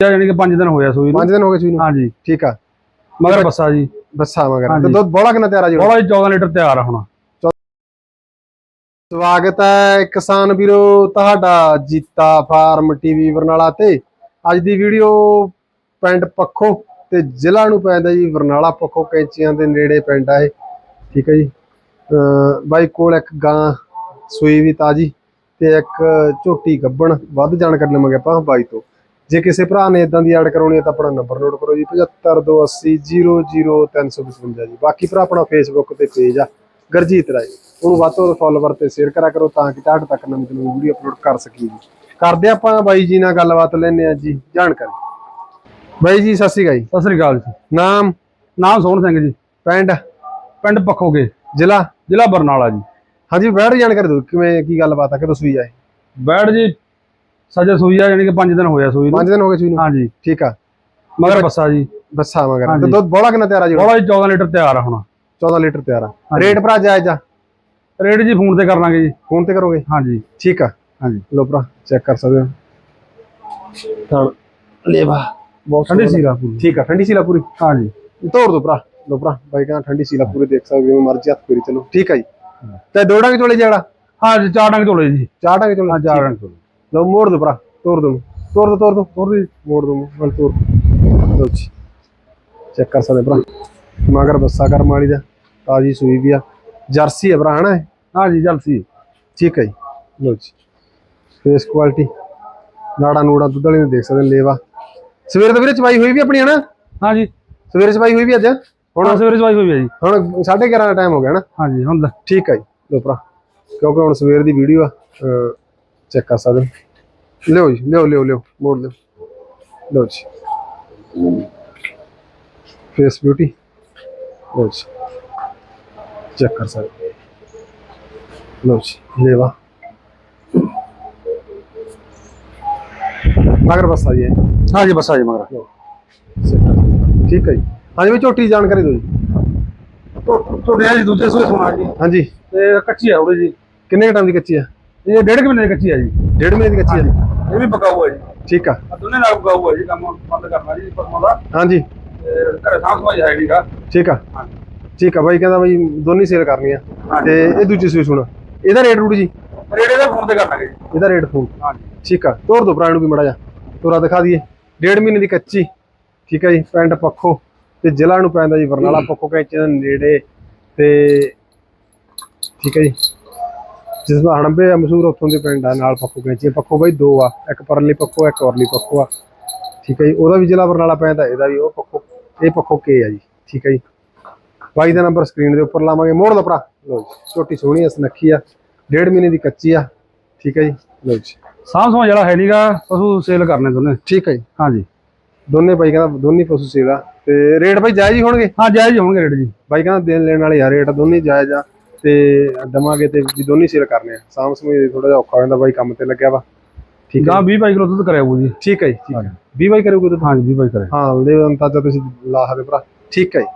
ਯਾਨੀ ਕਿ 5 ਦਿਨ ਹੋਇਆ ਸੂਈ ਨੂੰ। 5 ਦਿਨ ਹੋ ਗਏ ਸੂਈ ਨੂੰ? ਹਾਂਜੀ। ਠੀਕ ਆ। ਮਗਰ ਬੱਸਾ ਜੀ। ਬੱਸਾ ਮਗਰ। ਤੇ ਦੁੱਧ ਬੋਲਾ ਕਿੰਨਾ ਤਿਆਰ ਆ ਜੀ? ਬੋਲਾ ਜੀ 14 ਲੀਟਰ ਤਿਆਰ ਆ ਹੁਣ। ਸਵਾਗਤ ਹੈ ਕਿਸਾਨ ਵੀਰੋ ਤੁਹਾਡਾ ਜੀਤਾ ਫਾਰਮ ਟੀਵੀ ਬਰਨਾਲਾ ਤੇ। ਅੱਜ ਦੀ ਵੀਡੀਓ ਪਿੰਡ ਪੱਖੋ ਤੇ ਜ਼ਿਲ੍ਹਾ ਨੂੰ ਪੈਂਦਾ ਜੀ ਬਰਨਾਲਾ ਪੱਖੋ ਕੈਂਚੀਆਂ ਦੇ ਨੇੜੇ ਪਿੰਡ ਆ ਇਹ। ਠੀਕ ਹੈ ਜੀ। ਬਾਈ ਕੋਲ ਇੱਕ ਗਾਂ ਸੂਈ ਵੀ ਤਾਜੀ ਤੇ ਇੱਕ ਝੋਟੀ ਗੱਬਣ। ਵੱਧ ਜਾਣਕਾਰੀ ਲਵਾਂਗੇ ਆਪਾਂ ਬਾਈ ਤੋਂ। ਜੇ ਕਿਸੇ ਭਰਾ ਨੇ ਇਦਾਂ ਦੀ ਐਡ ਕਰਾਉਣੀ ਹੈ ਤਾਂ ਆਪਣਾ ਨੰਬਰ ਨੋਟ ਕਰੋ ਜੀ 7528000355 ਜੀ। ਬਾਕੀ ਭਰਾ ਆਪਣਾ ਫੇਸਬੁੱਕ ਤੇ ਪੇਜ ਆ ਗਰਜੀਤ ਰਾਏ। ਉਹਨੂੰ ਵੱਧ ਤੋਂ ਵੱਧ ਫੋਲੋਵਰ ਤੇ ਸ਼ੇਅਰ ਕਰਿਆ ਕਰੋ ਤਾਂ ਕਿ ਤੁਹਾਡੇ ਤੱਕ ਨਵੀਂ ਨਵੀਂ ਵੀਡੀਓ ਅਪਲੋਡ ਕਰ ਸਕੀਏ ਜੀ। ਕਰਦੇ ਆਪਾਂ ਬਾਈ ਜੀ ਨਾਲ ਗੱਲਬਾਤ ਲੈਣੇ ਆ ਜੀ ਜਾਣਕਾਰੀ। ਬਾਈ ਜੀ ਸਤਿ ਸ਼੍ਰੀ ਅਕਾਲ ਜੀ। ਸਤਿ ਸ੍ਰੀ ਅਕਾਲ ਜੀ। ਨਾਮ? ਨਾਮ ਸੋਹਣ ਸਿੰਘ ਜੀ। ਪਿੰਡ? ਪਿੰਡ ਪੱਖੋਗੇ। ਜ਼ਿਲ੍ਹਾ? ਜ਼ਿਲ੍ਹਾ ਬਰਨਾਲਾ ਜੀ। ਹਾਂਜੀ ਬੈਠ ਜਾਣਕਾਰੀ ਦਿਓ ਕਿਵੇਂ ਕੀ ਗੱਲਬਾਤ ਆ ਕਦੋਂ ਸੂਈ ਆਏ? ਬੈੜ ਜੀ ਸਜਾ ਸੂਈ ਆ ਯਾਨੀ ਕਿ 5 ਦਿਨ ਹੋਇਆ ਸੂਈ ਨੂੰ। 5 ਦਿਨ ਹੋ ਗਏ ਸੂਈ ਨੂੰ? ਹਾਂਜੀ। ਠੀਕ ਆ। ਮਗਰ ਬੱਸਾ ਜੀ। ਬੱਸਾ ਮਗਰ। ਤੇ ਦੁੱਧ ਬੋਲਾ ਕਿੰਨਾ ਤਿਆਰ ਆ ਜੀ? ਬੋਲਾ ਜੀ 14 ਲੀਟਰ ਤਿਆਰ ਆ ਹੁਣ। 14 ਲੀਟਰ ਤਿਆਰ ਆ। ਰੇਟ ਭਰਾ ਜਾਇਜ਼ ਆ? ਰੇਟ ਜੀ ਫੋਨ ਤੇ ਕਰ ਲਾਂਗੇ ਜੀ। ਫੋਨ ਤੇ ਕਰੋਗੇ? ਹਾਂਜੀ। ਠੀਕ ਆ। ਹਾਂਜੀ। ਲੋ ਭਰਾ ਚੈੱਕ ਕਰ ਸਕਦੇ ਹੋ। ਤਾਂ ਲੇਵਾ ਬਹੁਤ ਠੰਡੀ। ਸੀਰਾ ਪੂਰੀ। ਠੀਕ ਆ ਠੰਡੀ ਸੀਲਾ ਪੂਰੀ। ਹਾਂਜੀ। ਤੋੜ ਦੋ ਭਰਾ। ਲੋ ਭਰਾ ਬਾਈ ਕਹਿੰਦਾ ਠੰਡੀ ਸੀਲਾ ਪੂਰੀ ਦੇਖ ਸਕਦੇ ਹੋ ਮਰਜ਼ੀ ਹੱਥ ਪੂਰੀ ਚਲੋ। ਠੀਕ ਆ ਜੀ। ਤੇ ਦੋ ਡੰਗ ਚੋਲੇ ਜਿਹੜਾ? ਹਾਂ ਜੀ ਚਾਰ ਡੰਗ ਝੋਲੇ ਜੀ। ਚਾਰ ਡੰਗ ਚੋਲੇ। ਹਾਂ ਚਾਰ ਡੰਗ ਝੋਲੇ ਤੋੜ ਲੋ ਜੀ ਚੈੱਕ ਕਰ ਸਕਦੇ ਭਰਾ ਮਗਰ ਬੱਸਾ ਕਰਮ ਵਾਲੀ ਦਾ ਤਾਜੀ ਸੂਈ ਵੀ ਆ ਜਰਸੀ ਹੈ ਭਰਾ ਹਨਾ ਇਹ? ਹਾਂ ਜੀ ਜਲਸੀ ਠੀਕ ਹੈ ਜੀ ਲੋ ਜੀ ਫੇਸ ਕੁਆਲਿਟੀ ਨਾੜਾ ਨੂੜਾ ਦੁੱਧ ਵਾਲੀ ਨੂੰ ਦੇਖ ਸਕਦੇ ਲੇਵਾ ਸਵੇਰ ਦੇ ਵੀਰੇ ਚਵਾਈ ਹੋਈ ਵੀ ਆਪਣੀ ਹਨਾ ਹਾਂ ਜੀ ਸਵੇਰੇ ਚਵਾਈ ਹੋਈ ਵੀ ਅੱਜ ਹੁਣ ਸਵੇਰੇ ਸਵਾਈ ਹੋਈ ਹੈ ਜੀ ਹੁਣ 11:30 ਦਾ ਟਾਈਮ ਹੋ ਗਿਆ ਨਾ ਹਾਂ ਜੀ ਹੁਣ ਠੀਕ ਹੈ ਜੀ ਲੋ ਭਰਾ ਕਿਉਂਕਿ ਹੁਣ ਸਵੇਰ ਦੀ ਵੀਡੀਓ ਆ ਚੈੱਕ ਕਰ ਸਕਦੇ ਹੋ। ਲਿਓ ਜੀ ਲਿਓ ਲਿਓ ਲਿਓ ਮੋੜ ਲਿਓ ਲਓ ਜੀ। ਫੇਸ ਬਿਊਟੀ ਲਓ ਜੀ। ਚੈੱਕ ਕਰ ਸਕਦੇ ਹੋ। ਲਓ ਜੀ ਲੇਵਾ। ਮਗਰ ਬਸ ਆ ਜੀ। ਹਾਂ ਜੀ ਬੱਸਾ ਜੀ ਮਗਰ। ਠੀਕ ਹੈ ਜੀ। ਹਾਂਜੀ ਵੀ ਝੋਟੀ ਜਾਣਕਾਰੀ ਦਿਓ ਜੀ। ਛੋਟੇ ਆ ਜੀ ਦੂਜੇ ਸੂਏ ਸੋਨਾ ਜੀ। ਹਾਂਜੀ ਤੇ ਕੱਚੀ ਆ ਉਹਦੇ ਜੀ। ਕਿੰਨੇ ਟਾਈਮ ਦੀ ਕੱਚੀ ਆ? ਇਹ ਡੇਢ ਮਹੀਨੇ ਦੀ ਕੱਚੀ ਆ ਜੀ। ਡੇਢ ਮਹੀਨੇ ਦੀ ਕੱਚੀ ਆ ਇਹ ਵੀ ਪਕਾਊ ਆ ਜੀ। ਠੀਕ ਆ। ਆ ਦੋਨੇ ਨਾਲ ਪਕਾਊ ਆ ਜੀ ਕੰਮ ਬੰਦ ਕਰਨਾ ਜੀ ਪਰਮਾ ਦਾ। ਹਾਂਜੀ। ਘਰੇ ਸਾਂਭ ਸਮਾਈ ਹੈ ਠੀਕ ਆ। ਹਾਂਜੀ। ਠੀਕ ਆ ਬਾਈ ਕਹਿੰਦਾ ਬਾਈ ਦੋਨੀ ਸੇਲ ਕਰਨੀ ਆ। ਤੇ ਇਹ ਦੂਜੀ ਸੂਈ ਸੁਣ। ਇਹਦਾ ਰੇਟ ਰੂਟ ਜੀ? ਰੇੜੇ ਦਾ ਫੋਨ ਤੇ ਕਰਨਾਗੇ ਜੀ। ਇਹਦਾ ਰੇਟ ਫੋਨ ਹਾਂਜੀ। ਠੀਕ ਆ। ਤੋਰ ਦੋ ਭਰਾ ਨੂੰ ਵੀ ਮੜਾ ਜਾ ਤੋਰਾ ਦਿਖਾ ਦਈਏ। ਡੇਢ ਮਹੀਨੇ ਦੀ ਕੱਚੀ। ਠੀਕ ਹੈ ਜੀ ਪਿੰਡ ਪੱਖੋ। ਤੇ ਜ਼ਿਲ੍ਹਾ ਨੂੰ ਪੈਂਦਾ ਜੀ ਬਰਨਾਲਾ ਪੱਖੋ ਕੈਂਚੇ ਦੇ ਨੇੜੇ। ਤੇ ਠੀਕ ਹੈ ਜੀ। ਜਿਸ ਦਾ ਹਣਬੇ ਆ ਮਸ਼ਹੂਰ ਉੱਥੋਂ ਦੇ ਪਿੰਡ ਆ ਨਾਲ ਪੱਖੋ ਕੈਂਚੀ ਪੱਖੋ ਬਾਈ ਦੋ ਆ ਇੱਕ ਪਰਲੀ ਪੱਖੋ ਇੱਕ ਔਰਲੀ ਪੱਖੋ ਆ। ਠੀਕ ਹੈ ਜੀ ਉਹਦਾ ਵੀ ਜ਼ਿਲ੍ਹਾ ਬਰਨਾਲਾ ਪੈਂਦਾ ਇਹਦਾ ਵੀ ਉਹ ਪੱਖੋ ਇਹ ਪੱਖੋ ਕੇ ਆ ਜੀ। ਠੀਕ ਹੈ ਜੀ। ਬਾਈ ਦਾ ਨੰਬਰ ਸਕਰੀਨ ਦੇ ਉੱਪਰ ਲਾਵਾਂਗੇ ਮੋੜ ਲਓ ਭਰਾ। ਲਓ ਜੀ ਛੋਟੀ ਸੋਹਣੀ ਆ ਸੁਨੱਖੀ ਆ ਡੇਢ ਮਹੀਨੇ ਦੀ ਕੱਚੀ ਆ। ਠੀਕ ਹੈ ਜੀ ਲਓ ਜੀ। ਸਮਾਈ ਜਿਹੜਾ ਹੈ ਨਹੀਂਗਾ ਪਸ਼ੂ ਸੇਲ ਕਰਨੇ ਦੋਨੇ। ਠੀਕ ਹੈ ਜੀ। ਹਾਂਜੀ। ਦੋਨੇ ਬਾਈ ਕਹਿੰਦਾ ਦੋਨੇ ਪਸ਼ੂ ਸੇਵਾ ਤੇ ਰੇਟ ਬਾਈ ਜਾਇਜ਼ ਹੀ ਹੋਣਗੇ? ਹਾਂ ਜਾਇਜ਼ ਹੋਣਗੇ ਰੇਟ ਜੀ। ਬਾਈ ਕਹਿੰਦਾ ਦੇਣ ਲੈਣ ਵਾਲੇ ਆ ਰੇਟ ਦੋਨੇ ਜਾਇਜ਼ ਆ। ਤੇ ਦਵਾਂਗੇ ਤੇ ਵੀ ਦੋਨੇ ਸੇਲ ਕਰਨੇ ਆ। ਸਾਮ ਸਮੇਂ ਥੋੜਾ ਜਿਹਾ ਔਖਾ ਹੋ ਜਾਂਦਾ ਬਾਈ ਕੰਮ ਤੇ ਲੱਗਿਆ ਵਾ। ਠੀਕ ਹੈ ਗਾਂ 20 ਬਾਈ ਕਿਲੋ ਦੁੱਧ ਕਰਿਆ ਹੋਊ ਜੀ। ਠੀਕ ਹੈ ਜੀ ਠੀਕ ਹੈ। 20 ਬਾਈ ਕਰੋਗੇ ਤਾਂ ਹਾਂਜੀ 20 ਬਾਈ ਕਰੇ ਹਾਂ ਉਹਦੇ ਅੰਤਾਜਾ ਤੁਸੀਂ ਲਾ ਸਕਦੇ ਭਰਾ। ਠੀਕ ਹੈ ਜੀ।